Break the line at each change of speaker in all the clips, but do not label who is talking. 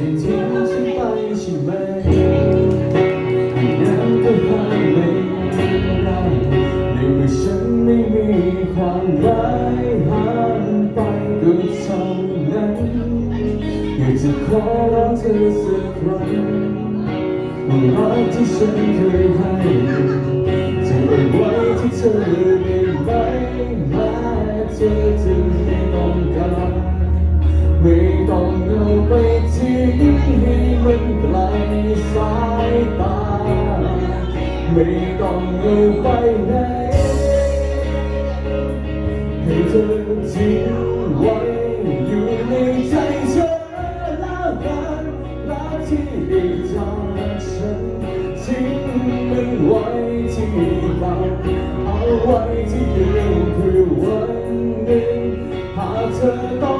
จะทิ้งฉัไปใช่ไหยังก็ห้ไม่ได้ในเมื่อฉันไม่มีความร้าหามไปก็เท่านั้นอยากจะขอร้องเธอสักครั้งว่ารักที่ฉันเคยให้จะเอาไว้ที่เธอได้ไหมมาเจอเธ ไม่ต้องเอาไปทิ้งให้มันไกลสายตา ไม่ต้องเอาไปไหนให้เธอทิ้งไว้อยู่ในใจเธอแล้วกันรักที่ได้จากฉันทิ้งมันไว้ที่เราเอาไว้ที่เดิมเพื่อวันหนึ่งหากเธอต้อง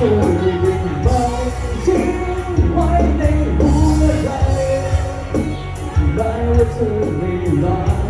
ว้ที่เธอได้ไหมทิ้งไว้ในหัวใจไม้ว่าเธอไม่รัก